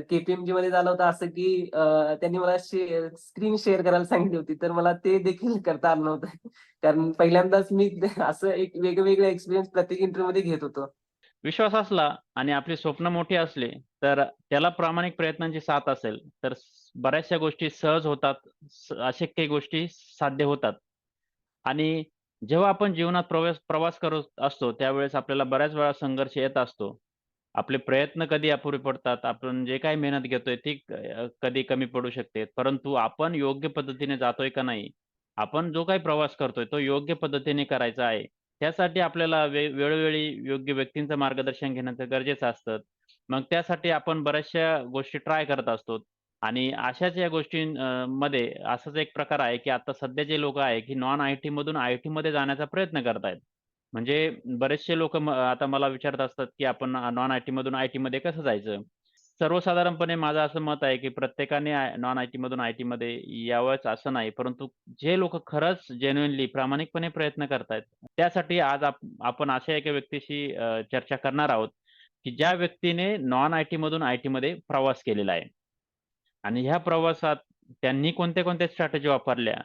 KPMG मध्ये झालं होतं असं की त्यांनी मला स्क्रीन शेअर करायला सांगितली होती. तर मला ते देखील करता आलं नव्हतं. कारण पहिल्यांदाच मी असं एक वेगवेगळा एक्सपिरियन्स प्रत्येक इंटरव्ह्यू मध्ये घेत होतो. विश्वास असला आणि आपली स्वप्न मोठी असले तर त्याला प्रामाणिक प्रयत्नांची साथ असेल. तर बऱ्याचशा गोष्टी सहज होतात अशक्य गोष्टी साध्य होतात. आणि जेव्हा आपण जीवनात प्रवास प्रवास करत असतो त्यावेळेस आपल्याला बऱ्याच वेळा संघर्ष येत असतो. आपले प्रयत्न कधी अपुरे पडतात आपण जे काही मेहनत घेतोय ती कधी कमी पडू शकते. परंतु आपण योग्य पद्धतीने जातोय का नाही आपण जो काही प्रवास करतोय तो योग्य पद्धतीने करायचा आहे. त्यासाठी आपल्याला वे वेळोवेळी योग्य व्यक्तींचं मार्गदर्शन घेण्याचं गरजेचं असतं. मग त्यासाठी आपण बऱ्याचशा गोष्टी ट्राय करत असतो. आणि अशाच या गोष्टी मध्ये असाच एक प्रकार आहे की आता सध्या जे लोक आहे की नॉन आय टी मधून आय टी मध्ये जाण्याचा प्रयत्न करतायत. म्हणजे बरेचसे लोक आता मला विचारत असतात की आपण नॉन आय टी मधून आय टी मध्ये कसं जायचं? सर्वसाधारणपणे माझं असं मत आहे की प्रत्येकाने नॉन आय टी मधून आय टी मध्ये यावंच असं नाही परंतु जे लोक खरंच जेन्युनली प्रामाणिकपणे प्रयत्न करतायत त्यासाठी आज आपण अशा एका व्यक्तीशी चर्चा करणार आहोत की ज्या व्यक्तीने नॉन आय टी मधून आय टी मध्ये प्रवास केलेला आहे. आणि ह्या प्रवासात त्यांनी कोणत्या कोणत्या स्ट्रॅटेजी वापरल्या?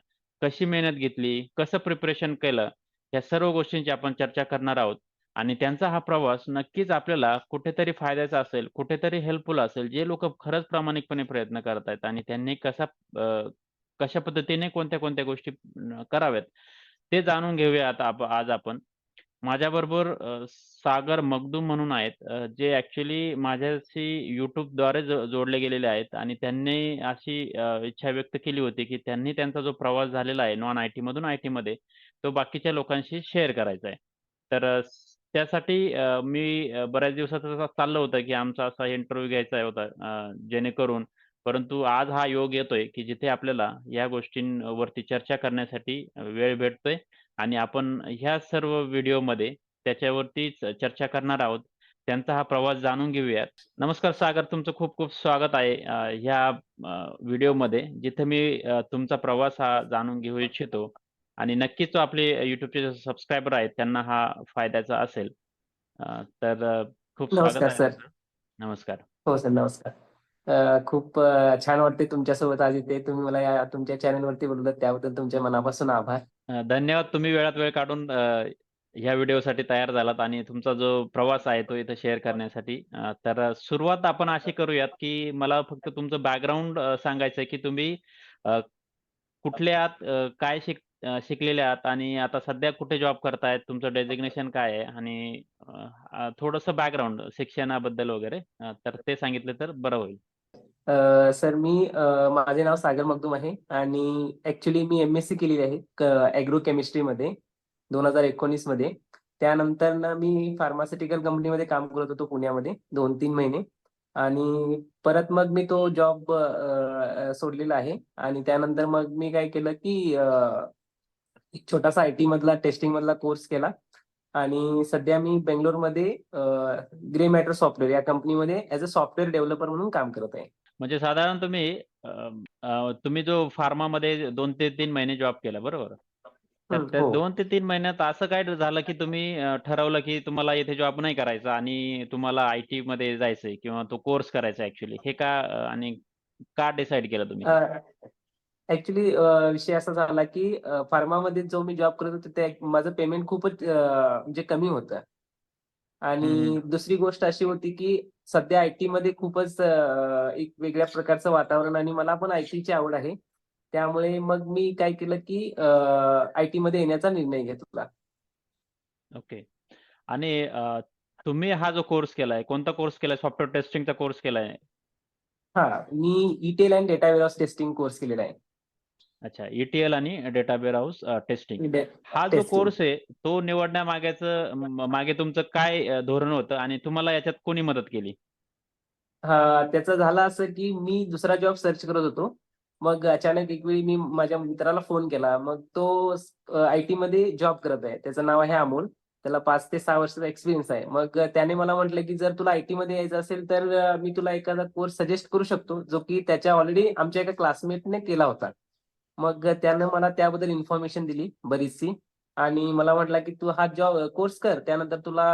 कशी मेहनत घेतली? कसं प्रिपरेशन केलं? या सर्व गोष्टींची आपण चर्चा करणार आहोत. आणि त्यांचा हा प्रवास नक्कीच आपल्याला कुठेतरी फायद्याचा असेल कुठेतरी हेल्पफुल असेल जे लोक खरंच प्रामाणिकपणे प्रयत्न करत आहेत आणि त्यांनी कसा कशा पद्धतीने कोणत्या कोणत्या गोष्टी कराव्यात ते जाणून घेऊया आता आज आपण. माझ्याबरोबर अ, सागर मगदूम म्हणून आहेत अ, जे ऍक्च्युली माझ्याशी YouTube द्वारे जोडले गेलेले आहेत आणि त्यांनी अशी अ, इच्छा व्यक्त केली होती की त्यांनी त्यांचा जो प्रवास झालेला आहे नॉन आय टी मधून आय टी मध्ये तो बाकीच्या लोकांशी शेअर करायचा आहे. तर अ, त्यासाठी अ, मी अ, बऱ्याच दिवसाचं चाललं होतं की आमचा असा इंटरव्ह्यू घ्यायचा होता अ, जेणेकरून परंतु आज हा योग येतोय की जिथे आपल्याला या गोष्टींवरती चर्चा करण्यासाठी वेळ भेटतोय. आणि आपण ह्या सर्व व्हिडिओमध्ये त्याच्यावरतीच चर्चा करणार आहोत. त्यांचा हा प्रवास जाणून घेऊयात. नमस्कार सागर तुमचं खूप खूप स्वागत आहे ह्या व्हिडिओमध्ये जिथे मी तुमचा प्रवास हा जाणून घेऊ इच्छितो. आणि नक्कीच तो आपले युट्यूबचे सबस्क्रायबर आहेत त्यांना हा फायद्याचा असेल. तर खूप स्वागत आहे सर. नमस्कार. हो सर नमस्कार. खूप छान वाटते तुमच्यासोबत आज इथे. तुम्ही मला या तुमच्या चॅनल वरती बोलवलं त्याबद्दल तुमच्या मनापासून आभार. धन्यवाद. तुम्ही वेळात वेळ काढून अ, ह्या व्हिडिओसाठी तयार झालात आणि तुमचा जो प्रवास आहे तो इथं शेअर करण्यासाठी. अ, तर सुरुवात आपण अशी करूयात की मला फक्त तुमचं बॅकग्राऊंड सांगायचं आहे की तुम्ही अ, कुठले आहात अ, काय शिक अ, शिकलेले आहात आणि आता सध्या कुठे जॉब करतायत? तुमचं डेझिग्नेशन काय आहे? आणि अ, अ, थोडंसं बॅकग्राऊंड शिक्षणाबद्दल वगैरे अ, तर ते सांगितलं तर बरं होईल. सर मी माझे नाव सागर मगदूम आहे आणि ऍक्च्युली मी एम एस सी केलेली आहे ॲग्रो केमिस्ट्रीमध्ये दोन हजार एकोणीसमध्ये. त्यानंतर ना मी फार्मास्युटिकल कंपनीमध्ये काम करत होतो पुण्यामध्ये दोन तीन महिने. आणि परत मग मी तो जॉब सोडलेला आहे. आणि त्यानंतर मग मी काय केलं की एक छोटासा आय टी मधला टेस्टिंग मधला कोर्स केला. आणि सध्या मी बेंगलोरमध्ये ग्रे मॅटर सॉफ्टवेअर या कंपनीमध्ये ऍज अ सॉफ्टवेअर डेव्हलपर म्हणून काम करत आहे. म्हणजे साधारण तुम्ही तुम्ही जो फार्मामध्ये दोन ते तीन महिने जॉब केला बरोबर? तर त्या हो. दोन ते तीन महिन्यात असं काय झालं की तुम्ही ठरवलं की तुम्हाला इथे जॉब नाही करायचा आणि तुम्हाला आय टी मध्ये जायचंय किंवा तो कोर्स करायचा ऍक्च्युली हे का आणि का डिसाईड केलं तुम्ही? ऍक्च्युली विषय असा झाला की फार्मामध्ये जो मी जॉब करत होतो ते माझं पेमेंट खूपच म्हणजे कमी होतं. आणि दुसरी गोष्ट अशी होती की सध्या आयटी मध्ये खूपच एक वेगळ्या प्रकारचं वातावरण आणि मला पण आयटी ची आवड आहे. त्यामुळे मग मी काय केलं की आयटी मध्ये येण्याचा निर्णय घेतला. ओके. आणि तुम्ही हा जो कोर्स केलाय कोणता कोर्स केलाय? सॉफ्टवेअर टेस्टिंगचा कोर्स केलाय? हा मी ETL and data warehouse testing course केलेला आहे. अच्छा ETL आणि डेटा हाऊस टेस्टिंग डे- हा जो testing. कोर्स आहे तो निवडण्यामागेचं म- मागे तुमचं काय अ, धोरण होतं आणि तुम्हाला याच्यात कोणी मदत केली? हा त्याचं झालं असं की मी दुसरा जॉब सर्च करत होतो. मग अचानक एक वेळी मी माझ्या मित्राला फोन केला. मग तो आय टी मध्ये जॉब करत आहे. त्याचं नाव आहे अमोल. त्याला पाच ते सहा वर्षाचा एक्सपिरियन्स आहे. मग त्याने मला म्हटलं की जर तुला आयटी मध्ये यायचं असेल तर अं, मी तुला एखादा कोर्स सजेस्ट करू शकतो जो की त्याच्या ऑलरेडी आमच्या एका क्लासमेटने केला होता. मग त्यानं मला त्याबद्दल इन्फॉर्मेशन दिली बरीचशी. आणि मला म्हटलं की तू हा जॉब कोर्स कर त्यानंतर तुला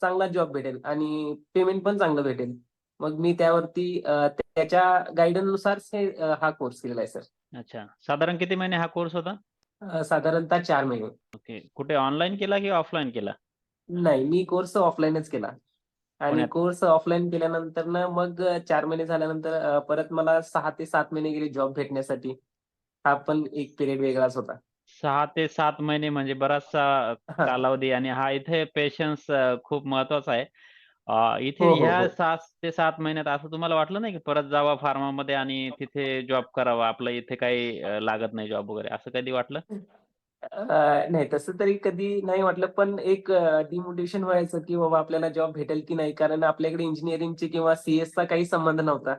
चांगला जॉब भेटेल आणि पेमेंट पण चांगलं भेटेल. मग मी त्यावरती त्याच्या गायडन्सनुसार हा कोर्स केलेला आहे सर अच्छा. साधारण किती महिने हा कोर्स होता? साधारणतः चार महिने. ओके. कुठे ऑनलाईन केला की ऑफलाईन केला? नाही मी कोर्स ऑफलाईनच केला. आणि? कोर्स ऑफलाईन केल्यानंतर ना मग चार महिने झाल्यानंतर परत मला सहा ते सात महिने गेले जॉब भेटण्यासाठी. हा पण एक पिरियड वेगळाच होता सहा ते सात महिने म्हणजे बराचसा. कालावधी आणि हा इथे पेशन्स खूप महत्त्वाचा आहे अ, इथे हो, हो, ह्या हो. सहा ते सात महिन्यात असं तुम्हाला वाटलं नाही की परत जावा फार्मामध्ये आणि तिथे जॉब करावा आपलं इथे काही अ, लागत नाही जॉब वगैरे असं कधी वाटलं अ, नाही तसं तरी कधी नाही वाटलं पण एक डिमोटिवेशन व्हायचं की बाबा आपल्याला जॉब भेटेल की नाही कारण आपल्याकडे इंजिनिअरिंगची किंवा CS चा काही संबंध नव्हता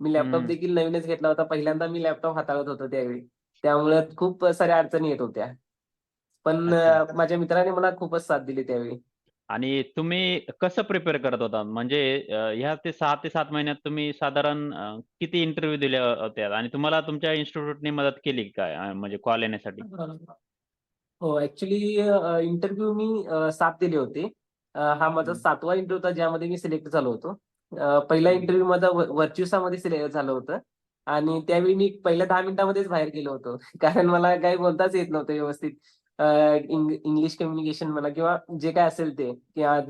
मी लॅपटॉप हम्म. देखील नवीनच घेतला होता. पहिल्यांदा मी लॅपटॉप हाताळत होतो त्यावेळी. त्यामुळे खूप साऱ्या अडचणी येत होत्या. पण अच्छा. अ, माझ्या मित्राने मला खूपच साथ दिली त्यावेळी. आणि तुम्ही कसं प्रिपेअर करत होता? म्हणजे अ, ह्या ते सहा ते सात महिन्यात तुम्ही साधारण अ, किती इंटरव्ह्यू दिले होत्या? आणि तुम्हाला तुमच्या इन्स्टिट्यूटने मदत केली काय? अ, म्हणजे कॉल येण्यासाठी? हो ऍक्च्युली इंटरव्ह्यू मी अ, सात दिले होते. अ, हा माझा. सातवा इंटरव्ह्यू होता ज्यामध्ये मी सिलेक्ट झालो होतो. पहिला. इंटरव्ह्यू माझा वर्च्युसामध्ये सिलेक्ट झालं होतं. आणि त्यावेळी मी पहिल्या दहा मिनिटामध्येच बाहेर गेलो होतो. कारण मला काही बोलताच येत नव्हतं व्यवस्थित. इंग्लिश कम्युनिकेशन मला किंवा जे काय असेल ते. किंवा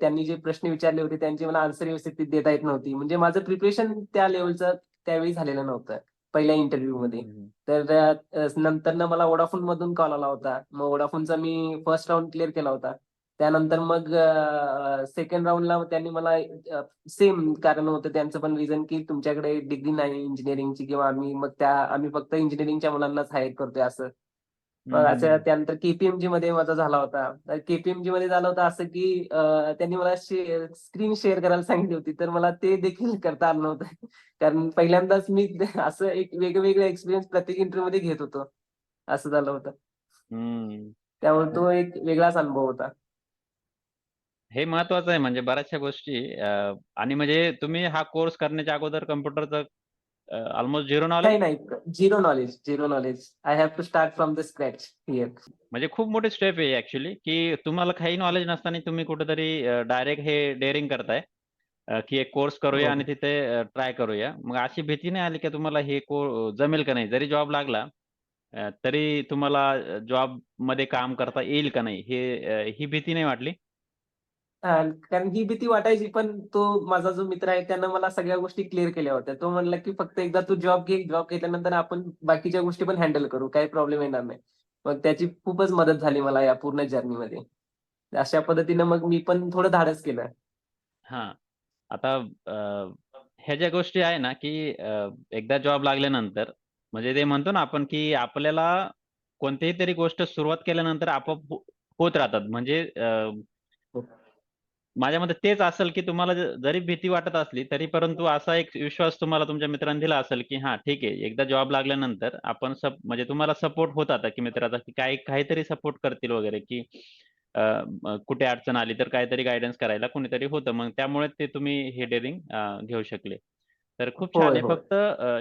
त्यांनी जे प्रश्न विचारले होते त्यांची मला आन्सर व्यवस्थित देता येत नव्हती. म्हणजे माझं प्रिपरेशन त्या लेवलचं त्यावेळी झालेलं नव्हतं. पहिल्या इंटरव्ह्यू मध्ये. तर नंतर मला वोडाफोन मधून कॉल आला होता. मग वोडाफोनचा मी फर्स्ट राऊंड क्लिअर केला होता. त्यानंतर मग सेकंड राऊंडला त्यांनी मला सेम कारण होतं. त्यांचं पण रिझन की तुमच्याकडे डिग्री नाही इंजिनिअरिंगची किंवा आम्ही मग त्या आम्ही फक्त इंजिनिअरिंगच्या मुलांनाच हायर करतोय असं. मग असं. त्यानंतर केपीएमजी मध्ये माझा झाला होता. तर केपीएमजी मध्ये झालं होतं असं की त्यांनी मला स्क्रीन शेअर करायला सांगितली होती. तर मला ते देखील करता आलं नव्हतं. कारण पहिल्यांदाच मी असं एक वेगवेगळे एक्सपिरियन्स प्रत्येक इंटरव्ह्यू मध्ये घेत होतो. असं झालं होतं. त्यामुळे तो एक वेगळाच अनुभव होता. हे महत्वाचं आहे म्हणजे बऱ्याचशा गोष्टी अ, आणि म्हणजे तुम्ही हा कोर्स करण्याच्या अगोदर कम्प्युटरचं ऑलमोस्ट झिरो नॉलेज नाही zero knowledge zero knowledge I have to start from the scratch here म्हणजे खूप मोठी स्टेप आहे ऍक्च्युली की तुम्हाला काही नॉलेज नसताना तुम्ही कुठेतरी डायरेक्ट हे डेअरिंग करताय. अ, की एक कोर्स करूया हो. आणि तिथे ट्राय करूया. मग अशी भीती नाही आली की तुम्हाला हे को जमेल का नाही? जरी जॉब लागला अ, तरी तुम्हाला जॉबमध्ये काम करता येईल का नाही? हे अ, ही भीती नाही वाटली? कारण ही भीती वाटायची पण तो माझा जो मित्र आहे त्यानं मला सगळ्या गोष्टी क्लिअर केल्या होत्या. तो म्हणला की फक्त एकदा तू जॉब घे जॉब घेतल्यानंतर आपण बाकीच्या गोष्टी पण हँडल करू काही प्रॉब्लेम येणार नाही. मग त्याची खूपच मदत झाली मला या पूर्ण जर्नीमध्ये अशा पद्धतीनं मग मी पण थोडं धाडस केलं. हा. आता ह्या ज्या गोष्टी आहे ना, की एकदा जॉब लागल्यानंतर म्हणजे ते म्हणतो ना आपण, की आपल्याला कोणतीही तरी गोष्ट सुरुवात केल्यानंतर आपोआप होत राहतात. म्हणजे माझ्या मते तेच असेल, की तुम्हाला जरी भीती वाटत असली, तरी परंतु असा एक विश्वास तुम्हाला तुमच्या मित्रांनी दिला असेल, की हां, ठीक आहे. एकदा जॉब लागल्यानंतर आपण सप म्हणजे तुम्हाला सपोर्ट होता की मित्राचा, की काही काहीतरी सपोर्ट करतील वगैरे, की कुठे अडचण आली तर काहीतरी गाईडन्स करायला कोणीतरी होतं. मग त्यामुळे ते तुम्ही हे डेअरिंग घेऊ शकले. तर खूप छान आहे. फक्त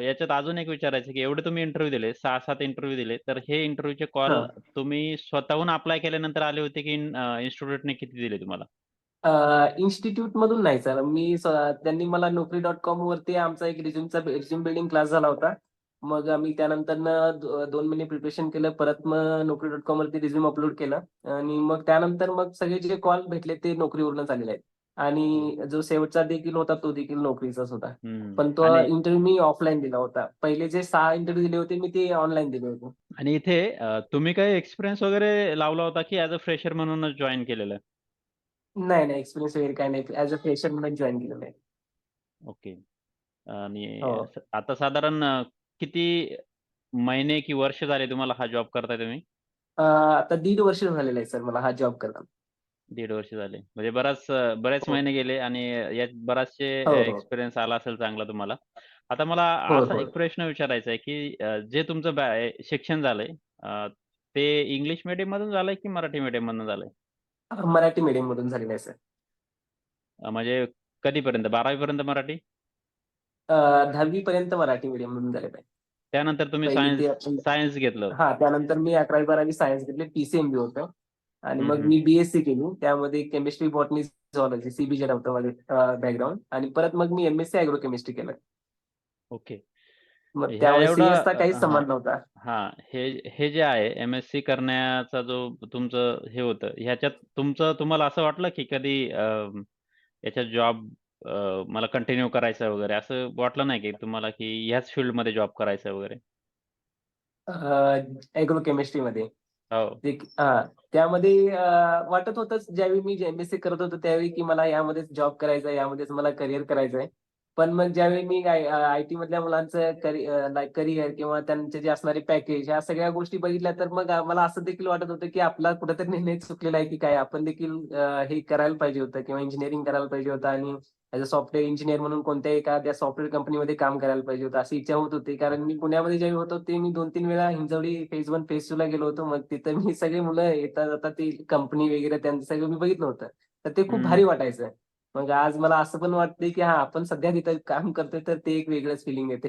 याच्यात अजून एक विचारायचं की एवढे तुम्ही इंटरव्ह्यू दिले, 6-7 इंटरव्ह्यू दिले, तर हे इंटरव्ह्यूचे कॉल तुम्ही स्वतःहून अप्लाय केल्यानंतर आले होते, की इन्स्टिट्यूटने किती दिले तुम्हाला? इन्स्टिट्यूट मधून नाही सर. मी त्यांनी मला नोकरी डॉट कॉम वरती आमचा एक रिझ्युमचा रिझ्युम बिल्डिंग क्लास झाला होता. मग आम्ही त्यानंतर दोन महिने प्रिपरेशन केलं परत मग नोकरी डॉट कॉम वरती रिझ्युम अपलोड केलं. आणि मग त्यानंतर मग सगळे जे कॉल भेटले ते नोकरीवरूनच आलेले आहेत. आणि जो शेवटचा देखील होता तो देखील नोकरीचाच होता. पण तो इंटरव्ह्यू मी ऑफलाईन दिला होता. पहिले जे सहा इंटरव्ह्यू दिले होते मी ते ऑनलाईन दिले होते. आणि इथे तुम्ही काही एक्सपिरियन्स वगैरे लावला होता, की ॲज अ फ्रेशर म्हणूनच जॉइन केलेलं? नाही नाही एक्सपिरियन्स वगैरे काही नाही ऍज अ फ्रेशर म्हणून जॉईन केलेलं आहे ओके. आणि हो स आता साधारण अ, किती महिने की वर्ष झाले तुम्हाला हा जॉब करताय तुम्ही? अ, आता दीड वर्ष झालेलं आहे सर मला हा जॉब करताना दीड वर्ष झाले. म्हणजे बराच अ, बरेच हो महिने गेले आणि यात बराचसे हो हो एक्सपिरियन्स आला असेल चांगला तुम्हाला. आता मला असा एक प्रश्न विचारायचा आहे, की अ, जे तुमचं बॅ शिक्षण झालंय अ, ते इंग्लिश मीडियममधून झालंय की मराठी मीडियममधून झालंय? मराठी मीडियम मधून झालेलं आहे सर अ, म्हणजे कधीपर्यंत? 12वी पर्यंत मराठी? दहावी पर्यंत मराठी मीडियम मधून झालेलं आहे त्यानंतर तुम्ही पहिली सायन्स आपण सायन्स घेतलं. हा त्यानंतर मी अकरावी बारावी सायन्स घेतले पीसीएमबी होतं. आणि मग. मी बीएससी केली. त्यामध्ये केमिस्ट्री बॉटनी झॉलॉजी सीबीजेड होतं माझं बॅकग्राऊंड आणि परत मग मी एमएससी अॅग्रो केमिस्ट्री केलं. ओके मग ह्या त्यावेळेस एवढा- CS चा काहीच हा. संबंध नव्हता. हा हे हे जे आहे एम एस सी करण्याचा जो तुमचं हे होतं ह्याच्यात तुमचं तुम्हाला असं वाटलं की कधी अं, याच्यात जॉब मला कंटिन्यू करायचं वगैरे असं वाटलं नाही की तुम्हाला की ह्याच फील्डमध्ये जॉब करायचं वगैरे? अॅग्रो केमिस्ट्रीमध्ये हो. ते हा त्यामध्ये अं, वाटत होतंच ज्यावेळी मी एमएससी करत होतो त्यावेळी की मला यामध्येच जॉब करायचा आहे यामध्येच मला करिअर करायचं आहे पण मग ज्यावेळी मी आय टी मधल्या मुलांचं करिअर किंवा त्यांचे जे असणारे पॅकेज ह्या सगळ्या गोष्टी बघितल्या तर मग मला असं देखील वाटत होतं की आपला कुठेतरी निर्णय चुकलेला आहे की काय? आपण देखील हे करायला पाहिजे होतं किंवा इंजिनिअरिंग करायला पाहिजे होतं आणि ऍज अ सॉफ्टवेअर इंजिनियर म्हणून कोणत्याही एखाद्या सॉफ्टवेअर कंपनीमध्ये काम करायला पाहिजे होतं अशी इच्छा होत होती. कारण मी पुण्यामध्ये ज्यावेळी होतो ते मी दोन तीन वेळा Hinjewadi phase one phase two ला गेलो होतो. मग तिथं मी सगळे मुलं येता जाता ती कंपनी वगैरे त्यांचं सगळं मी बघितलं होतं. तर ते खूप. भारी वाटायचं. मग आज मला असं पण वाटतंय की हा आपण सध्या तिथं काम करतोय तर ते एक वेगळंच फिलिंग येते.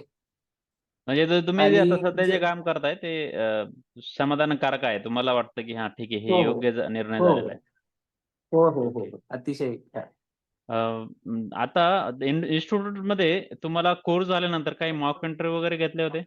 म्हणजे जर तुम्ही जे आता आणि सध्या जे जे- काम करताय ते अं, समाधानकारक आहे. तुम्हाला वाटतं की हा ठीक आहे हो, हे हो. योग्य ज- निर्णय हो, झालेला आहे. हो हो हो अतिशय. अं, आता इन्स्टिट्यूटमध्ये तुम्हाला कोर्स झाल्यानंतर काही मॉक इंटरव्ह्यू वगैरे घेतले होते?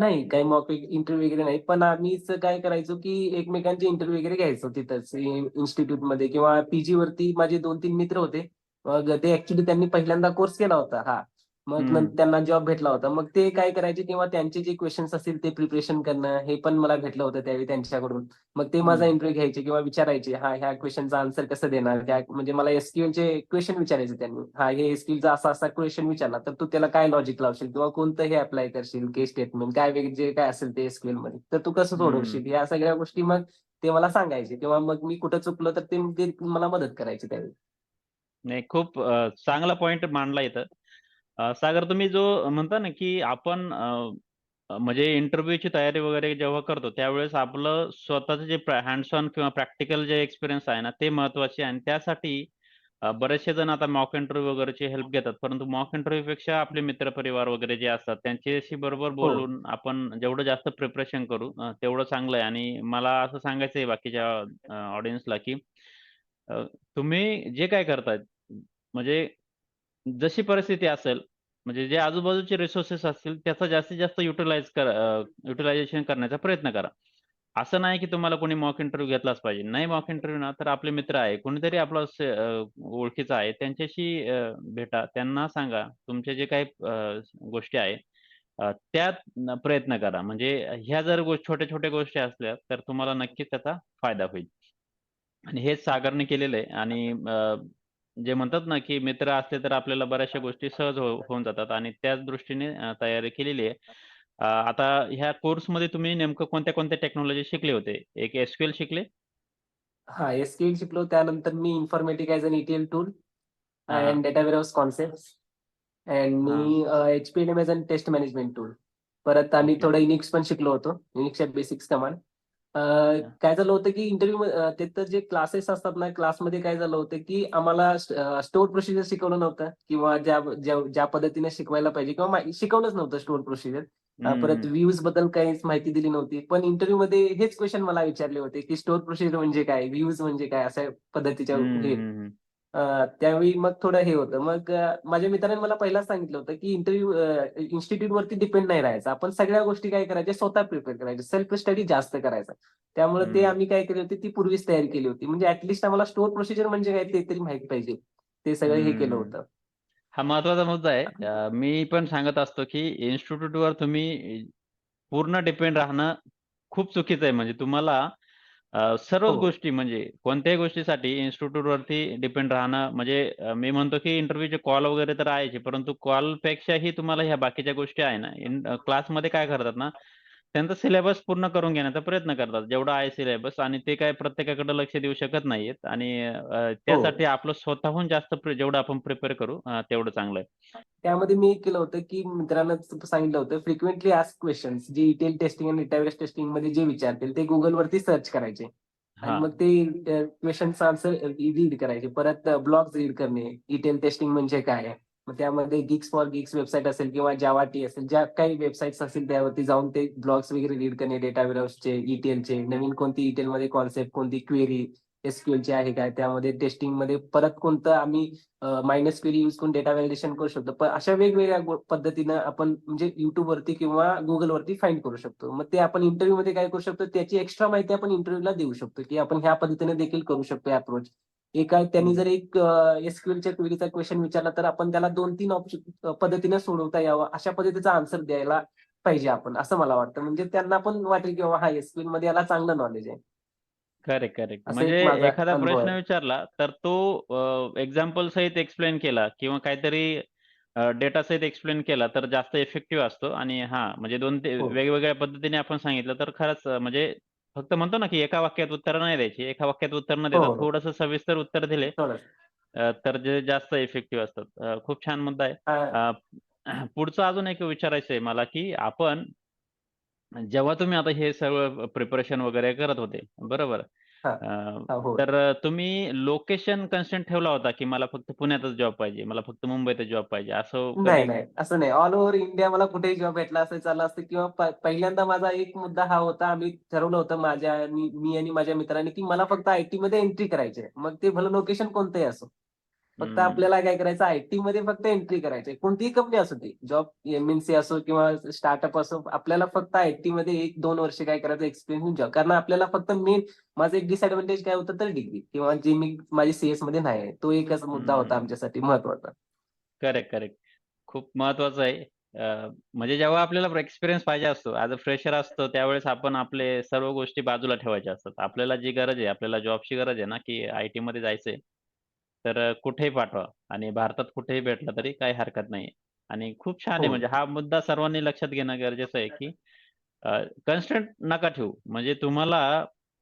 नाही काही मॉक इंटरव्ह्यू वगैरे नाही. पण आम्हीच काय करायचो की एकमेकांचे इंटरव्ह्यू वगैरे घ्यायचो तिथंच इन्स्टिट्यूटमध्ये. किंवा पीजी वरती माझे दोन तीन मित्र होते. मग ते ऍक्च्युली त्यांनी पहिल्यांदा कोर्स केला होता. हा. मग त्यांना जॉब भेटला होता. मग ते काय करायचे किंवा त्यांचे जे क्वेश्चन्स असतील ते प्रिपरेशन करणं हे पण मला भेटलं होतं त्यावेळी त्यांच्याकडून. मग ते माझा. इंटरव्ह्यू घ्यायचे किंवा विचारायचे हा ह्या क्वेश्चनचा आन्सर कसं देणार? त्या म्हणजे मला एसक्यूएल चे क्वेश्चन विचारायचे त्यांनी. हा हे एसक्यूएलचा असा असा क्वेश्चन विचारला तर तू त्याला काय लॉजिक लावशील किंवा कोणतं हे अप्लाय करशील केस स्टेटमेंट काय जे काय असेल ते एसक्यूएलमध्ये तर तू कसं. सोडवशील? या सगळ्या गोष्टी मग ते मला सांगायचे किंवा मग मी कुठं चुकलो तर ते मला मदत करायचे त्यावेळी. नाही खूप चांगला पॉइंट मांडला इथं. अ, सागर तुम्ही जो म्हणता ना की आपण अ, अ, म्हणजे इंटरव्ह्यूची तयारी वगैरे जेव्हा करतो त्यावेळेस आपलं स्वतःचं जे हँड्स ऑन किंवा प्रॅक्टिकल जे एक्सपिरियन्स आहे ना ते महत्त्वाचे आहे. आणि त्यासाठी अ, बरेचसे जण आता मॉक इंटरव्ह्यू वगैरेची हेल्प घेतात. परंतु मॉक इंटरव्ह्यू पेक्षा आपले मित्रपरिवार वगैरे जे असतात त्यांच्याशी बरोबर बोलून आपण जेवढं जास्त प्रिपरेशन करू अ, तेवढं चांगलं आहे. आणि मला असं सांगायचं आहे बाकीच्या ऑडियन्सला की अ, तुम्ही जे काय करतायत म्हणजे जशी परिस्थिती असेल म्हणजे जे आजूबाजूचे रिसोर्सेस असतील त्याचा जास्तीत जास्त युटिलाइज कर युटिलायझेशन करण्याचा प्रयत्न करा. असं नाही की तुम्हाला कोणी मॉक इंटरव्ह्यू घेतलाच पाहिजे. नाही मॉक इंटरव्ह्यू ना तर आपले मित्र आहे कोणीतरी आपला ओळखीचा आहे त्यांच्याशी भेटा त्यांना सांगा. तुमचे जे काही गोष्टी आहे त्यात प्रयत्न करा. म्हणजे ह्या जर छोट्या छोट्या गोष्टी असल्या तर तुम्हाला नक्कीच त्याचा फायदा होईल. आणि हेच सागरने केलेलं आहे. आणि जे म्हणतात ना की मित्र असले तर आपल्याला बऱ्याचशा गोष्टी सहज हो होऊन जातात आणि त्याच दृष्टीने अ, तयारी केलेली आहे. अ, आता ह्या कोर्समध्ये तुम्ही नेमकं कोणत्या कोणत्या टेक्नॉलॉजी शिकले होते? एक एसक्यूएल शिकले? हा एसक्यूएल शिकलो. त्यानंतर मी Informatica as an ETL tool हा, हा. And data warehouse concept and me HPLM as an test management tool. परत आम्ही. थोडं युनिक्स पण शिकलो होतो. युनिक्सच्या बेसिक्स कमांड काय झालं होतं की इंटरव्ह्यू तिथं जे क्लासेस असतात ना क्लासमध्ये काय झालं होतं की आम्हाला स्टोअर प्रोसिजर शिकवलं नव्हतं किंवा ज्या ज्या पद्धतीने शिकवायला पाहिजे किंवा शिकवलंच नव्हतं स्टोअर प्रोसिजर परत. व्ह्यूजबद्दल काहीच माहिती दिली नव्हती. पण इंटरव्ह्यू मध्ये हेच क्वेश्चन मला विचारले होते की स्टोअर प्रोसिजर म्हणजे काय? व्ह्यूज म्हणजे काय? अशा पद्धतीच्या त्यावेळी मग थोडं हे होतं. मग माझ्या मित्राने मला पहिलाच सांगितलं होतं की इंटरव्ह्यू इन्स्टिट्यूट वरती डिपेंड नाही राहायचं. आपण सगळ्या गोष्टी काय करायच्या? स्वतः प्रिपेअर करायच्या. सेल्फ स्टडी जास्त करायचा. त्यामुळे ते. आम्ही काय केली होती? ती पूर्वीच तयारी केली होती. म्हणजे ऍटलिस्ट आम्हाला स्टोअर प्रोसिजर म्हणजे काय ते तरी माहिती पाहिजे. ते सगळं हे केलं. होतं. हा महत्त्वाचा मुद्दा आहे. मी पण सांगत असतो की इन्स्टिट्यूटवर तुम्ही पूर्ण डिपेंड राहणं खूप चुकीचं आहे. म्हणजे तुम्हाला अ, सर्वच हो. गोष्टी म्हणजे कोणत्याही गोष्टीसाठी इन्स्टिट्यूटवरती डिपेंड राहणं म्हणजे अ, मी म्हणतो की इंटरव्ह्यूचे कॉल वगैरे तर आहे परंतु कॉल पेक्षाही तुम्हाला ह्या बाकीच्या गोष्टी आहे ना इन क्लासमध्ये काय करतात ना त्यांचा सिलेबस पूर्ण करून घेण्याचा प्रयत्न करतात. जेवढा आहे सिलेबस आणि ते काय प्रत्येकाकडे लक्ष देऊ शकत नाहीयेत आणि त्यासाठी आपलं स्वतःहून जास्त जेवढं आपण प्रिपेअर करू तेवढं चांगलं आहे. त्यामध्ये मी केलं होतं की मित्रांनो सांगितलं होतं फ्रिक्वेंटली आस्क क्वेश्चन्स जे इटेल टेस्टिंग आणि डेटाबेस टेस्टिंगमध्ये जे विचारतील ते गुगल वरती सर्च करायचे. आणि हा. मग ते क्वेश्चनचा आन्सर रीड करायचे. परत ब्लॉग्स रीड करणे इटेल टेस्टिंग म्हणजे काय? मग त्यामध्ये गिक्स फॉर गिक्स वेबसाईट असेल किंवा जावाटी असेल ज्या काही वेबसाईट्स असतील त्यावरती जाऊन ते ब्लॉग्स वगैरे रीड करणे डेटा वेअरहाऊसचे चे नवीन कोणती ईटीएलमध्ये कॉन्सेप्ट कोणती क्वेरी एसक्यूएलची आहे काय त्यामध्ये टेस्टिंगमध्ये परत कोणतं आम्ही मायनस क्वेरी यूज करून डेटा व्हॅलिडेशन करू शकतो. पण अशा वेगवेगळ्या पद्धतीनं आपण म्हणजे युट्यूबवरती किंवा गुगल वरती करू शकतो. मग ते आपण इंटरव्ह्यू मध्ये काय करू शकतो त्याची एक्स्ट्रा माहिती आपण इंटरव्ह्यूला देऊ शकतो की आपण ह्या पद्धतीने देखील करू शकतो अप्रोच एका त्यांनी जर एक एसक्यूएलच्या क्वेरीचा क्वेश्चन विचारला तर आपण त्याला दोन तीन ऑप्शन पद्धतीने सोडवता यावं. अशा पद्धतीचा आन्सर द्यायला पाहिजे आपण असं मला वाटतं. म्हणजे त्यांना पण वाटेल की हा एसक्यूएलमध्ये याला चांगलं नॉलेज आहे. करेक्ट करेक्ट म्हणजे एखादा प्रश्न. विचारला तर तो एक्झाम्पल सहित एक्सप्लेन केला किंवा काहीतरी डेटा सहित एक्सप्लेन केला तर जास्त इफेक्टिव्ह असतो. आणि हा म्हणजे दोन ते हो. वेगवेगळ्या पद्धतीने आपण सांगितलं तर खरंच म्हणजे फक्त म्हणतो ना की एका वाक्यात उत्तर नाही द्यायची. एका वाक्यात उत्तर न हो, देता हो. थोडंसं सविस्तर उत्तर दिले थोडंसं. अं, तर जे जास्त इफेक्टिव्ह असतात. अं, खूप छान मुद्दा आहे. हा, अं, पुढचं अजून एक विचारायचं आहे मला की आपण जेव्हा तुम्ही आता हे सगळं प्रिपरेशन वगैरे करत होते बरोबर? हा. अं, हा, हो. तर तुम्ही लोकेशन कन्स्टंट ठेवला होता की मला फक्त पुण्यातच जॉब पाहिजे मला फक्त मुंबईतच जॉब पाहिजे असं नाही कधी नाही असं नाही ऑल ओव्हर इंडिया मला कुठेही जॉब भेटला असं चाललं असतं किंवा प- पहिल्यांदा माझा एक मुद्दा हा होता आम्ही ठरवलं होतं माझ्या मी मी आणि माझ्या मित्रांनी की मला फक्त आयटी मध्ये एंट्री करायची आहे मग ते भलं लोकेशन कोणतंही असो फक्त आपल्याला काय करायचं आयटी मध्ये फक्त एंट्री करायची. कोणतीही कंपनी असो ती जॉब एमएनसी असो किंवा स्टार्टअप असो आपल्याला फक्त आयटी मध्ये एक दोन वर्ष काय करायचं एक्सपिरियन्स जॉब कारण आपल्याला फक्त मेन माझं एक डिसएडव्हान्टेज काय होतं तर डिग्री किंवा जे मी माझी सीएसमध्ये नाही आहे तो एकच मुद्दा होता. आमच्यासाठी महत्त्वाचा करेक्ट करेक्ट खूप महत्वाचं आहे. म्हणजे जेव्हा आपल्याला एक्सपिरियन्स पाहिजे असतो ऍज अ फ्रेशर असतो त्यावेळेस आपण आपले सर्व गोष्टी बाजूला ठेवायच्या असतात. आपल्याला जी गरज आहे आपल्याला जॉबची गरज आहे ना की आय टी मध्ये जायचंय. तर कुठेही पाठवा. आणि भारतात कुठेही भेटला तरी काही हरकत नाही आणि खूप छान आहे. हो. म्हणजे हा मुद्दा सर्वांनी लक्षात घेणं गरजेचं आहे की कन्स्टंट नका ठेवू. म्हणजे तुम्हाला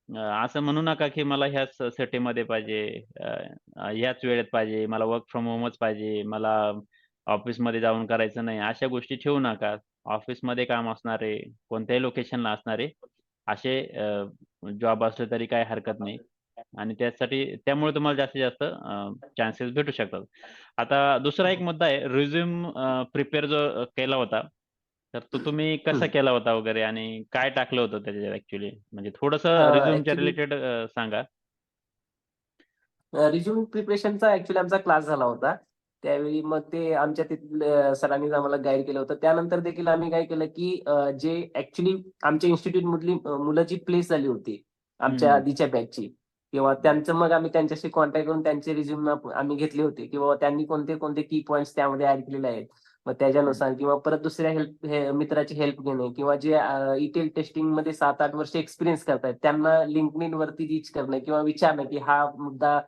अं, असं म्हणू नका की मला ह्याच सिटीमध्ये पाहिजे अं, ह्याच वेळेत पाहिजे मला वर्क फ्रॉम होमच पाहिजे मला ऑफिसमध्ये जाऊन करायचं नाही. अशा गोष्टी ठेवू नका. ऑफिसमध्ये काम असणारे कोणत्याही लोकेशनला असणारे असे जॉब असले तरी काही हरकत नाही. आणि त्यासाठी त्यामुळे तुम्हाला जास्तीत जास्त चान्सेस भेटू शकतात. आता दुसरा एक मुद्दा आहे रिझ्यूम प्रिपेअर जो केला होता तर तो तुम्ही कसा. केला होता वगैरे आणि काय टाकलं होतं त्याच्यात ऍक्च्युली म्हणजे थोडंसं रिझ्यूमच्या रिलेटेड सांगा. रिझ्यूम प्रिपरेशनचा ऍक्च्युली आमचा क्लास झाला होता. त्यावेळी मग ते आमच्या तिथल्या सरांनीच आम्हाला गाईड केलं होतं. त्यानंतर देखील आम्ही काय केलं की जे ऍक्च्युली आमच्या इन्स्टिट्यूट मधली मुलं जी प्लेस झाली होती आमच्या. आधीच्या बॅचची किंवा त्यांचं मग आम्ही त्यांच्याशी कॉन्टॅक्ट करून त्यांचे रिझ्युम आम्ही घेतले होते. किंवा त्यांनी कोणते कोणते की पॉईंट्स त्यामध्ये ऍड केलेले आहेत. मग त्याच्यानुसार किंवा परत दुसऱ्या हेल्प मित्राची हेल्प घेणे किंवा जे इटेल टेस्टिंगमध्ये सात आठ वर्ष एक्सपिरियन्स करतायत त्यांना लिंकडिन वरती रीच करणं किंवा विचारणं की हा मुद्दा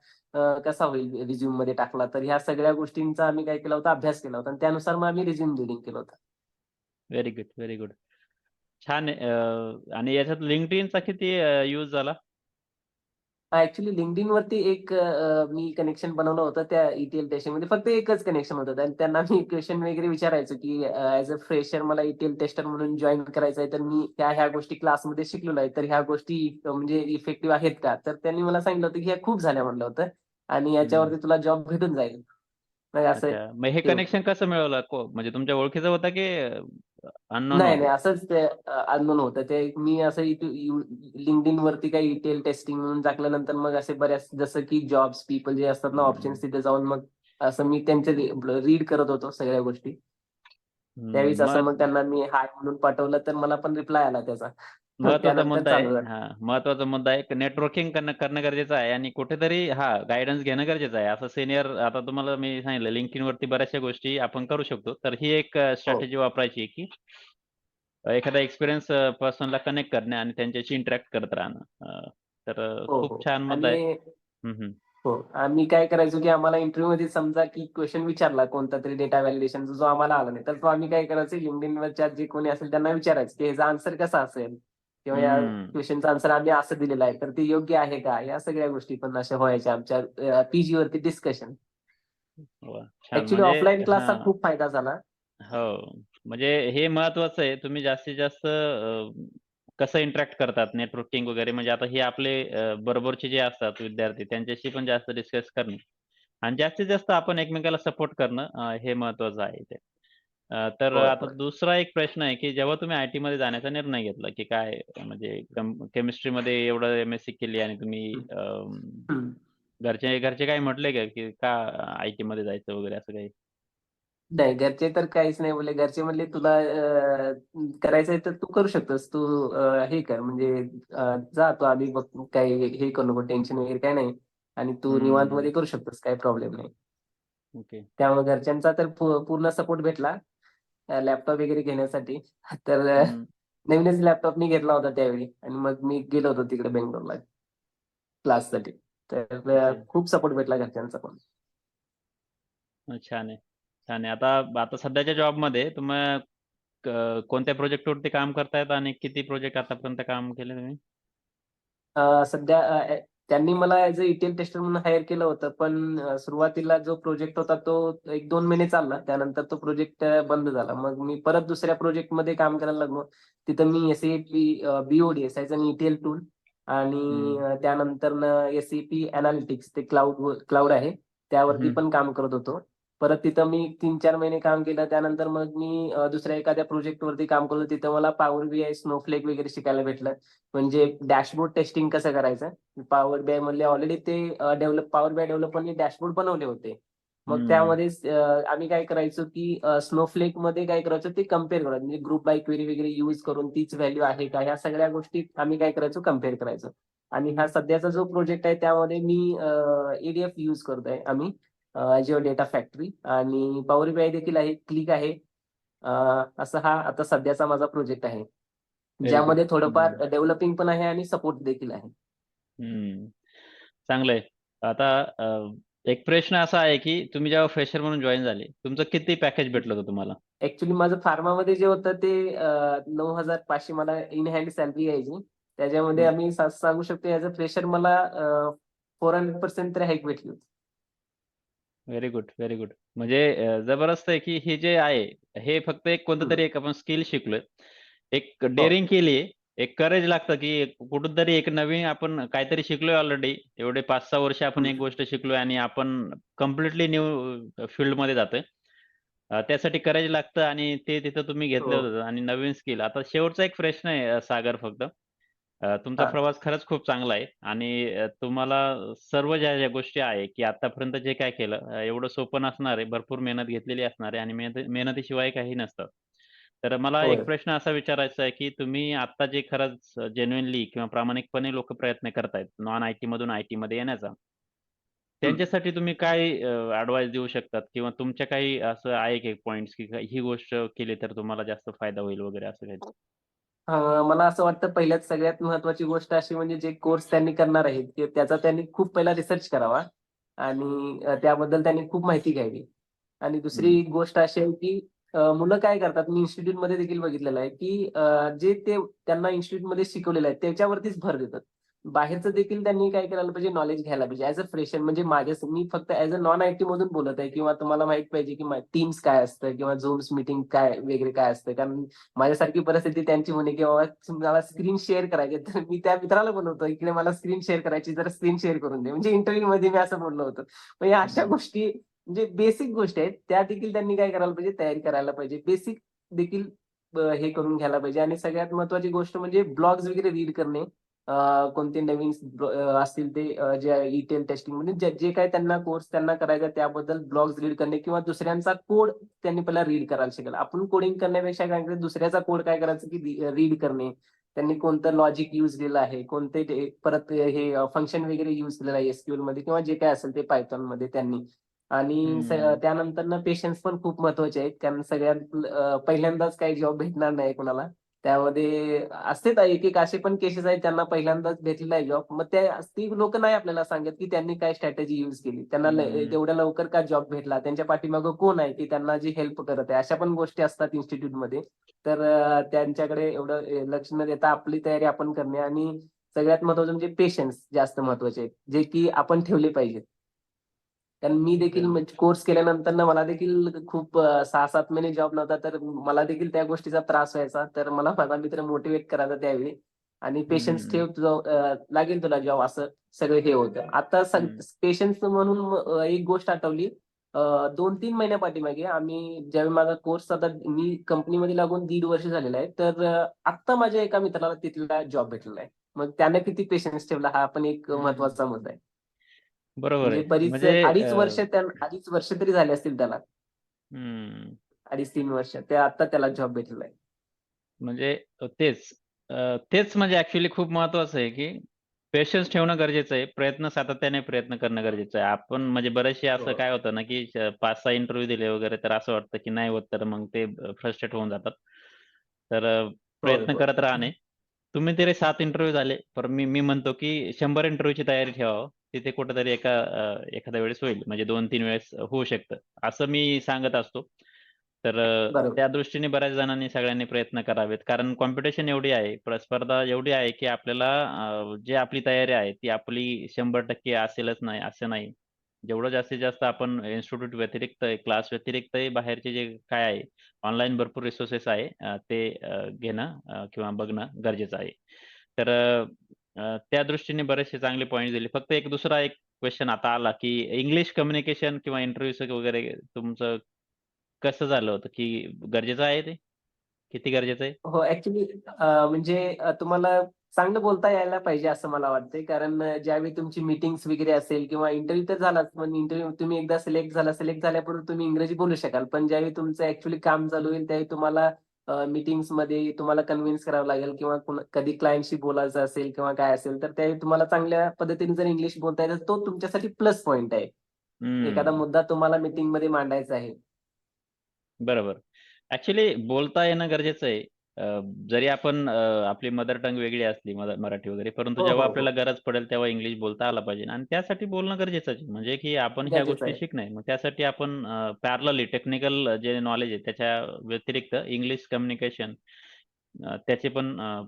कसा होईल रिझ्युममध्ये टाकला. तर ह्या सगळ्या गोष्टींचा आम्ही काय केला होता? अभ्यास केला होता. आणि त्यानुसार मग आम्ही रिझ्युम बिल्डिंग केलं होतं. व्हेरी गुड व्हेरी गुड छान आहे. आणि याच्यात लिंक्डइनचा किती यूज झाला? ऍक्च्युली लिंक्डइन वरती एक मी कनेक्शन बनवलं होतं त्या इटीएल टेस्टिंगमध्ये. फक्त एकच कनेक्शन होतं. आणि त्यांना मी क्वेश्चन वगैरे विचारायचो की ऍज अ फ्रेशर मला इटीएल टेस्टर म्हणून जॉईन करायचं आहे तर मी ह्या ह्या गोष्टी क्लासमध्ये शिकलेलो आहे. तर ह्या गोष्टी म्हणजे इफेक्टिव्ह आहेत का? तर त्यांनी मला सांगितलं होतं की ह्या खूप झाल्या म्हणलं होतं. आणि याच्यावरती तुला जॉब भेटून जाईल. असं हे कनेक्शन कसं मिळवलं? म्हणजे तुमच्या ओळखीचं होतं की अननोन नाही नाही असंच ते अननोन होतं. ते मी असं लिंक्डइन वरती काही इटेल टेस्टिंग म्हणून टाकल्यानंतर मग असे बऱ्याच जसं की जॉब्स पीपल जे असतात ना. ऑप्शन्स तिथे जाऊन मग असं मी त्यांचे रीड करत होतो सगळ्या गोष्टी. त्यावेळीच असं मग त्यांना मी हाय म्हणून पाठवलं तर मला पण रिप्लाय आला त्याचा. महत्त्वाचा त्यानंतर मुद्दा आहे चालू झालं. हा महत्त्वाचा मुद्दा आहे नेटवर्किंग करणं करणं गरजेचं आहे आणि कुठेतरी हा गायडन्स घेणं गरजेचं आहे असं सिनियर आता तुम्हाला मी सांगितलं लिंक्डइन वरती बऱ्याचशा गोष्टी आपण करू शकतो तर ही एक हो. स्ट्रॅटेजी वापरायची आहे की अ, एखादा एक्सपिरियन्स पर्सनला कनेक्ट करणे आणि त्यांच्याशी इंटरॅक्ट करत राहणं अ, तर अ, हो खूप हो छान मुद्दा आहे आणि हम्म, हम्म. हो आम्ही काय करायचो की आम्हाला इंटरव्ह्यू मध्ये समजा की क्वेश्चन विचारला कोणता तरी डेटा व्हॅलिडेशन जो आम्हाला आला नाही तर तो आम्ही काय करायचो लिंक्डइन वरच्या जे कोणी असेल त्यांना विचारायचं की ह्याचा आन्सर कसा असेल किंवा या. क्वेश्चनचा आन्सर आम्ही असं दिलेला आहे. तर ते योग्य आहे का? या सगळ्या गोष्टी पण अशा व्हायच्या आमच्या पीजी वरती डिस्कशन. ऍक्च्युली ऑफलाईन क्लासचा. खूप फायदा झाला. हो. म्हणजे हे महत्वाचं आहे. तुम्ही जास्तीत जास्त कसं इंटरॅक्ट करतात? नेटवर्किंग वगैरे. म्हणजे आता हे आपले बरोबरचे जे असतात विद्यार्थी त्यांच्याशी पण जास्त डिस्कस करणे. आणि जास्तीत जास्त आपण एकमेकाला सपोर्ट करणं हे महत्वाचं आहे इथे अ, तर होय, आता होय. दुसरा एक प्रश्न आहे, की जेव्हा तुम्ही आय-टी मध्ये जाण्याचा निर्णय घेतला, की काय म्हणजे कम केमिस्ट्रीमध्ये एवढं एम-एस-सी केली आणि तुम्ही हं. अं, हं. घरचे घरचे काही म्हटले का, की का आय-टी मध्ये जायचं वगैरे असं काही? नाही घरचे तर काहीच नाही बोलले. घरचे म्हणले तुला अ, करायचंय तर तू करू शकतोस. तू अ, हे कर म्हणजे अ, जा तू आधी बघ काही हे करू नको टेन्शन वगैरे काही नाही आणि तू हं. निवांतमध्ये करू शकतोस काही प्रॉब्लेम नाही. ओके. त्यामुळे घरच्यांचा तर पू पूर्ण सपोर्ट भेटला लॅपटॉप वगैरे घेण्यासाठी. तर. नवीनच लॅपटॉप मी घेतला होता त्यावेळी आणि मग मी गेलो होतो तिकडे बेंगलोरला क्लाससाठी. तर. खूप सपोर्ट भेटला घरच्यांचा पण. छान आहे. छान आहे. आता आता सध्याच्या जॉबमध्ये तुम्हा क कोणत्या प्रोजेक्टवरती काम करतायत आणि किती प्रोजेक्ट आतापर्यंत काम केले तुम्ही? सध्या त्यांनी मला ॲज अ इटीएल टेस्टर म्हणून हायर केलं होतं. पण सुरुवातीला जो प्रोजेक्ट होता तो 1-2 महिने चालला. त्यानंतर तो प्रोजेक्ट बंद झाला. मग मी परत दुसऱ्या प्रोजेक्टमध्ये काम करायला लागलो. तिथं मी अ, BOD S an ETL tool आणि. अ, त्यानंतरनं एस-ए-पी एनालिटिक्स ते क्लाउड क्लाउड आहे. त्यावरती. पण काम करत होतो. परत तिथं मी 3-4 महिने काम केलं. त्यानंतर मग मी दुसऱ्या एखाद्या प्रोजेक्टवरती काम करत होतो. तिथं मला पॉवर बी-आय, स्नोफ्लेक वगैरे शिकायला भेटलं. म्हणजे डॅशबोर्ड टेस्टिंग कसं करायचं. पॉवर बी-आय मधले ऑलरेडी ते डेव्हलप पॉवर बी-आय डेव्हलपरनी डॅशबोर्ड बनवले होते. मग. त्यामध्येच अ, आम्ही काय करायचो, की अ, स्नोफ्लेकमध्ये काय करायचो ते कंपेअर करायचो. म्हणजे ग्रुप बाय क्वेरी वगैरे यूज करून तीच व्हॅल्यू आहे का? ह्या सगळ्या गोष्टी आम्ही काय करायचो कंपेअर करायचो. आणि हा सध्याचा जो प्रोजेक्ट आहे त्यामध्ये मी अ, ई-डी-एफ यूज करतोय आम्ही. अ, Azure डेटा फॅक्टरी आणि पॉवर बी-आय देखील आहे, क्लिक आहे. असा हा आता सध्याचा माझा प्रोजेक्ट आहे. ज्यामध्ये थोडंफार. डेव्हलपिंग पण आहे आणि सपोर्ट देखील आहे. हं. चांगलं आहे. आता एक प्रश्न असा आहे, की तुम्ही जेव्हा फ्रेशर म्हणून जॉइन झाले, तुमचं किती पॅकेज भेटलं होतं तुम्हाला? ॲक्चुअली माझं फार्मामध्ये जे होतं ते अ, 9,500 मला इन हँड सॅलरी यायची. त्याच्यामध्ये. आम्ही सांगू शकतो ॲज अ फ्रेशर मला अ, 400% तरी हाईक भेटली होती. Very good, very good. म्हणजे अ, जबरदस्त आहे, की हे जे आहे, हे फक्त एक कोणतं हं. तरी एक आपण स्किल शिकलोय. एक हो. डेअरिंग केलीये, एक करेज लागतं, की कुठूनतरी एक नवीन आपण काहीतरी शिकलोय ऑलरेडी. एवढे 5-6 वर्ष आपण हं. एक गोष्ट शिकलोय आणि आपण कंप्लीटली न्यू फील्डमध्ये जातोय. अ, त्यासाठी करेज लागतं आणि ते तिथं तुम्ही घेतलं हो. होतं आणि नवीन स्किल. आता शेवटचा एक प्रश्न आहे अ, सागर फक्त. अ, तुमचा हां. प्रवास खरंच खूप चांगला आहे आणि अ, तुम्हाला सर्व ज्या ज्या गोष्टी आहे, की आतापर्यंत जे काय केलं अ, एवढं सोपं नसणार आहे. भरपूर मेहनत घेतलेली असणार आहे आणि मेहनत मेहनतीशिवाय काही नसतं. तर मला एक होय. प्रश्न असा विचारायचा आहे, की तुम्ही आता जे खरंच जेन्युइनली किंवा प्रामाणिकपणे लोकं प्रयत्न करतायत, नॉन आय-टी मधून आय-टीमध्ये येण्याचा. हं. त्यांच्यासाठी तुम्ही काय अ, ॲडवाइस देऊ शकतात किंवा तुमच्या काही असं आहे की पॉइंट्स, की ही गोष्ट केली तर तुम्हाला जास्त फायदा होईल वगैरे असं काही? मला असं वाटतं पहिल्यात सगळ्यात महत्त्वाची गोष्ट अशी म्हणजे जे कोर्स त्यांनी करणार आहेत, त्याचा त्यांनी खूप पहिला रिसर्च करावा आणि त्याबद्दल त्यांनी खूप माहिती घ्यावी. आणि. दुसरी गोष्ट अशी आहे, की मुलं काय करतात, मी इन्स्टिट्यूटमध्ये देखील बघितलेलं आहे, की जे ते त्यांना इन्स्टिट्यूटमध्ये शिकवलेलं आहे, त्याच्यावरतीच भर देतात. बाहेरचं देखील त्यांनी काय करायला पाहिजे, नॉलेज घ्यायला पाहिजे. ॲज अ फ्रेशर म्हणजे माझ्या मी फक्त ॲज अ नॉन आय-टी मधून बोलत आहे किंवा तुम्हाला माहीत पाहिजे, की टीम्स काय असतं किंवा Zooms मीटिंग काय वगैरे काय असतं. कारण माझ्यासारखी परिस्थिती त्यांची होणे की बाबा मला स्क्रीन शेअर करायची तर मी त्या मित्राला बोलवतो, "इकडे मला स्क्रीन शेअर करायची, जरा स्क्रीन शेअर करून दे." म्हणजे इंटरव्ह्यूमध्ये मी असं बोललो होतो. या अशा. गोष्टी म्हणजे बेसिक गोष्टी आहेत, त्या देखील त्यांनी काय करायला पाहिजे, तयारी करायला पाहिजे. बेसिक देखील हे करून घ्यायला पाहिजे आणि सगळ्यात महत्त्वाची गोष्ट म्हणजे ब्लॉग्स वगैरे रीड करणे. कोणते नवीन असतील ते जे ई-टेल टेस्टिंग म्हणजे जे जे काही त्यांना कोर्स त्यांना करायचा त्याबद्दल ब्लॉग्स रीड करणे किंवा दुसऱ्यांचा कोड त्यांनी पहिला रीड करायला शिकायला. आपण कोडिंग करण्यापेक्षा काय करायचं, दुसऱ्याचा कोड काय करायचं, की रीड करणे. त्यांनी कोणतं लॉजिक यूज केलेलं आहे, कोणते ते परत हे फंक्शन वगैरे यूज केलेलं आहे एस-क्यू-एलमध्ये किंवा जे काही असेल ते Pythonमध्ये त्यांनी. आणि स हं. त्यानंतरनं पेशन्स पण खूप महत्त्वाचे आहेत. कारण सगळ्यात पहिल्यांदाच काही जॉब भेटणार नाही कोणाला. त्यामध्ये असतेच एक-एक असे पण केसेस आहेत त्यांना पहिल्यांदाच भेटलेला आहे जॉब. मग ते ती लोकं नाही आपल्याला सांगत, की त्यांनी काय स्ट्रॅटेजी यूज केली. त्यांना. तेवढ्या लवकर का जॉब भेटला? त्यांच्या पाठीमागे कोण आहे, की त्यांना जी हेल्प करत आहे? अशा पण गोष्टी असतात इन्स्टिट्यूटमध्ये. तर त्यांच्याकडे एवढं लक्ष न देता आपली तयारी आपण करणे आणि सगळ्यात महत्त्वाचं म्हणजे पेशन्स जास्त महत्त्वाचे आहेत, जे की आपण ठेवले पाहिजेत. कारण मी देखील व्हेरी म्हणजे कोर्स केल्यानंतरनं मला देखील खूप अ, 6-7 महिने जॉब नव्हता, तर मला देखील त्या गोष्टीचा त्रास व्हायचा. तर मला माझा मित्र मोटिव्हेट करायचा त्यावेळी आणि पेशन्स. ठेव तुझं लागेल तुला जॉब असं सगळं हे होतं. आता. पेशन्स म्हणून एक गोष्ट आठवली, दोन तीन महिन्या पाठीमागे आम्ही ज्यावेळी माझा कोर्स आता मी कंपनीमध्ये लागून दीड वर्ष झालेला आहे तर आत्ता माझ्या एका मित्राला तिथला जॉब भेटलेला आहे मग त्याने किती पेशन्स ठेवला हा पण एक. महत्त्वाचा मुद्दा आहे बरोबर म्हणजे बरीच म्हणजे अडीच अ, वर्ष त्या अडीच वर्ष तरी झाले असतील त्याला. हम्म. अडीच तीन वर्ष. ते आता त्याला जॉब भेटलेला आहे. म्हणजे तेच अ, तेच म्हणजे ऍक्च्युली खूप महत्वाचं आहे की पेशन्स ठेवणं गरजेचं आहे. प्रयत्न सातत्याने प्रयत्न करणं गरजेचं आहे. आपण म्हणजे बरेचसे असं हो. काय होतं ना की पाच सहा इंटरव्ह्यू दिले वगैरे तर असं वाटतं की नाही होत तर मग ते फ्रस्ट्रेट होऊन जातात. तर अ, प्रयत्न हो. करत राहणे. तुम्ही तरी सात इंटरव्ह्यू झाले. पण मी मी म्हणतो की शंभर इंटरव्ह्यूची तयारी ठेवावं. तिथे कुठेतरी एका एखाद्या वेळेस होईल. म्हणजे दोन तीन वेळेस होऊ शकतं. असं मी सांगत असतो. तर. त्या दृष्टीने बऱ्याच जणांनी सगळ्यांनी प्रयत्न करावेत. कारण कॉम्पिटिशन एवढी आहे प्र- स्पर्धा एवढी आहे की आपल्याला जे आपली तयारी आहे ती आपली शंभर टक्के असेलच नाही असं नाही. जेवढं जास्तीत जास्त आपण इन्स्टिट्यूट व्यतिरिक्त क्लास व्यतिरिक्त बाहेरचे जे काय आहे ऑनलाईन भरपूर रिसोर्सेस आहे ते घेणं किंवा बघणं गरजेचं आहे. तर अ, त्या दृष्टीने बरेचसे चांगले पॉईंट दिले. फक्त एक दुसरा एक क्वेश्चन आता आला की इंग्लिश कम्युनिकेशन किंवा इंटरव्ह्यू वगैरे तुमचं कसं झालं होतं? की गरजेचं आहे ते? किती गरजेचं आहे? हो ऍक्च्युली म्हणजे अ, तुम्हाला चांगलं बोलता यायला पाहिजे असं मला वाटतंय. कारण अ, ज्यावेळी तुमची मीटिंग्स वगैरे असेल किंवा इंटरव्ह्यू तर झालाच पण इंटरव्ह्यू तुम्ही एकदा सिलेक्ट झाला सिलेक्ट झाल्यापूर्वी तुम्ही इंग्रजी बोलू शकाल. पण ज्यावेळी तुमचं ऍक्च्युली काम चालू होईल त्यावेळी तुम्हाला मध्ये तुम्हाला कन्व्हिन्स करावं लागेल किंवा कधी क्लायंटशी बोलायचं असेल किंवा काय असेल तर त्यावेळी तुम्हाला चांगल्या पद्धतीने जर इंग्लिश बोलता येतं तो तुमच्यासाठी प्लस पॉईंट आहे. एखादा मुद्दा तुम्हाला मीटिंगमध्ये मांडायचा आहे. बरोबर. ऍक्च्युली बोलता येणं गरजेचं आहे. अ, जरी आपण अ, आपली मदर टंग वेगळी असली मराठी वगैरे परंतु हो जेव्हा हो. आपल्याला हो गरज पडेल तेव्हा इंग्लिश बोलता आलं पाहिजे. आणि त्यासाठी बोलणं गरजेचं आहे. म्हणजे की आपण ह्या गरजेचं गोष्टी आहे. शिकणे मग त्यासाठी आपण पॅरलली टेक्निकल जे नॉलेज आहे त्याच्या व्यतिरिक्त इंग्लिश कम्युनिकेशन त्याची पण अ,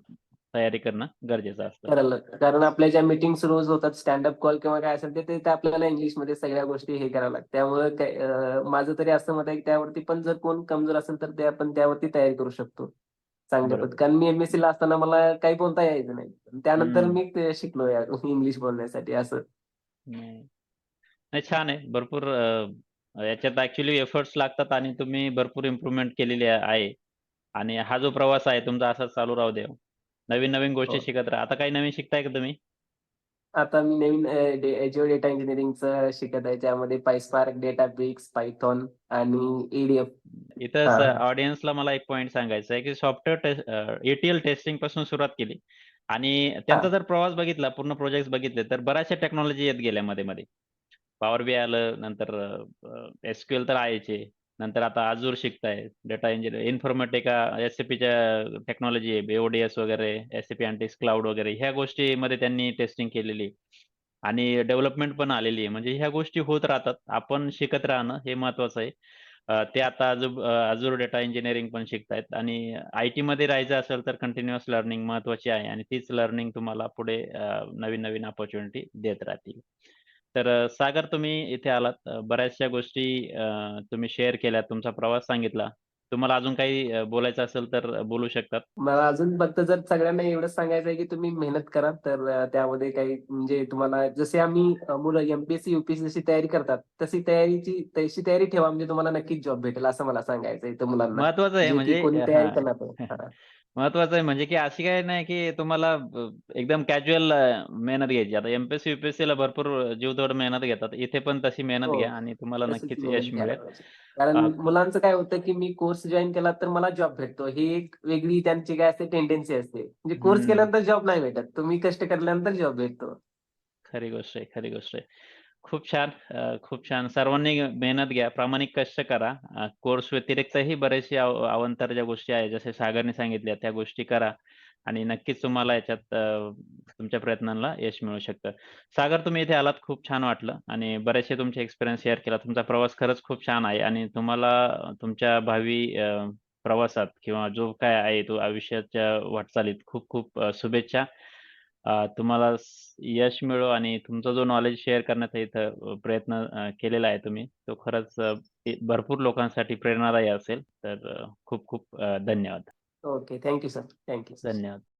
तयारी करणं गरजेचं असतं. करायला लागतं. कारण आपल्या ज्या मीटिंग्स रोज होतात स्टँडअप कॉल किंवा काय असेल ते ते ते आपल्याला इंग्लिशमध्ये सगळ्या गोष्टी हे कराव्या लागतात त्यामुळे काय अं, माझं तरी असं मत आहे की त्यावरती पण जर कोण कमजोर असेल तर ते आपण त्यावरती तयारी करू शकतो. चांगल्या बरोबर. पद्धती कारण मी एमएससी ला असताना मला काही बोलता यायचं नाही. त्यानंतर हम्म. मी ते शिकलो या इंग्लिश बोलण्यासाठी असं. नाही नाही छान आहे. भरपूर अ, याच्यात ऍक्च्युली एफर्ट्स लागतात आणि तुम्ही भरपूर इम्प्रुव्हमेंट केलेली आहे. आहे. आणि हा जो प्रवास आहे तुमचा असाच चालू राहू द्या. नवीन नवीन गोष्टी हो. शिकत राहा. आता काही नवीन शिकताय का तुम्ही? आता मी नवीन एजिओ डेटा इंजिनिअरिंगचं शिकत आहे. त्यामध्ये पायस्पार्क डेटाब्रिक्स पायथॉन आणि एडीएफ इथं हा. ऑडियन्सला मला एक पॉईंट सांगायचा आहे की सॉफ्टवेअर एटीएल टेस्टिंगपासून सुरुवात केली. आणि त्यांचा जर प्रवास बघितला पूर्ण प्रोजेक्ट बघितले तर बऱ्याचशा टेक्नॉलॉजी येत गेल्या मध्ये मध्ये. पॉवर बी आलं नंतर एसक्यूएल तर आहेचे. नंतर आता आजूर शिकताय. डेटा इंजिनियर इन्फॉर्मेटिका एससीपीच्या टेक्नॉलॉजी आहे ओडीएस वगैरे एससीपी अँटिक्स क्लाउड वगैरे ह्या गोष्टीमध्ये त्यांनी टेस्टिंग केलेली आहे. आणि डेव्हलपमेंट पण आलेली आहे. म्हणजे ह्या गोष्टी होत राहतात. आपण शिकत राहणं हे महत्वाचं आहे. ते आता अजूर डेटा इंजिनिअरिंग पण शिकतायत. आणि आय टी मध्ये राहायचं असेल तर कंटिन्युअस लर्निंग महत्वाची आहे. आणि तीच लर्निंग तुम्हाला पुढे नवीन नवीन अपॉर्च्युनिटी देत राहतील. तर सागर तुम्ही इथे आलात. बऱ्याचशा गोष्टी अ, तुम्ही शेअर केल्यात तुमचा प्रवास सांगितला. तुम्हाला अजून काही अ, बोलायचं असेल तर बोलू शकतात. मला अजून फक्त जर सगळ्यांना एवढंच सांगायचं आहे की तुम्ही मेहनत करा तर अं, त्यामध्ये काही म्हणजे तुम्हाला जसे आम्ही अं, मुलं एमपीएससी युपीएससी जशी तयारी करतात तशी तयारीची तशी तयारी ठेवा म्हणजे तुम्हाला नक्कीच जॉब भेटेल असं मला सांगायचं आहे इथं मुलांना. महत्वाचं आहे जे की म्हणजे कोणी तयारी करणार नाही. हा. महत्वाचं आहे. म्हणजे की अशी काय नाही की तुम्हाला अ, एकदम कॅज्युअल मेहनत घ्यायची. आता एमपीएससी युपीएससी ला भरपूर जीवतोड मेहनत घेतात. इथे पण तशी मेहनत हो. घ्या आणि तुम्हाला नक्कीच मेहनत यश घ्यायला मिळेल. पाहिजे. कारण अ, मुलांचं काय होतं की मी कोर्स जॉईन केला तर मला जॉब भेटतो. ही एक वेगळी त्यांची काय असते टेंडन्सी असते. म्हणजे कोर्स केल्यानंतर जॉब नाही भेटत. तुम्ही कष्ट केल्यानंतर जॉब भेटतो. खरी गोष्ट आहे खरी गोष्ट आहे. खूप छान खूप छान. सर्वांनी मेहनत घ्या. प्रामाणिक कष्ट करा. कोर्स व्यतिरिक्तही बरेचसे अवंतर ज्या गोष्टी आहेत जसे सागरने सांगितल्या त्या गोष्टी करा आणि नक्कीच तुम्हाला याच्यात तुमच्या प्रयत्नांना यश मिळू शकतं. सागर तुम्ही इथे आलात. खूप छान वाटलं आणि बरेचसे तुमचे एक्सपिरियन्स शेअर केला. तुमचा प्रवास खरंच खूप छान आहे आणि तुम्हाला तुमच्या भावी प्रवासात किंवा जो काय आहे तो आयुष्याच्या वाटचालीत खूप खूप शुभेच्छा. अ, तुम्हाला स- यश मिळो आणि तुमचा जो नॉलेज शेअर करण्याचा इथं प्रयत्न अ, केलेला आहे तुम्ही तो खरंच अ, ते भरपूर लोकांसाठी प्रेरणादायी असेल. तर अ, खूप खूप अ, धन्यवाद. Okay. Thank you sir. Thank you sir. धन्यवाद.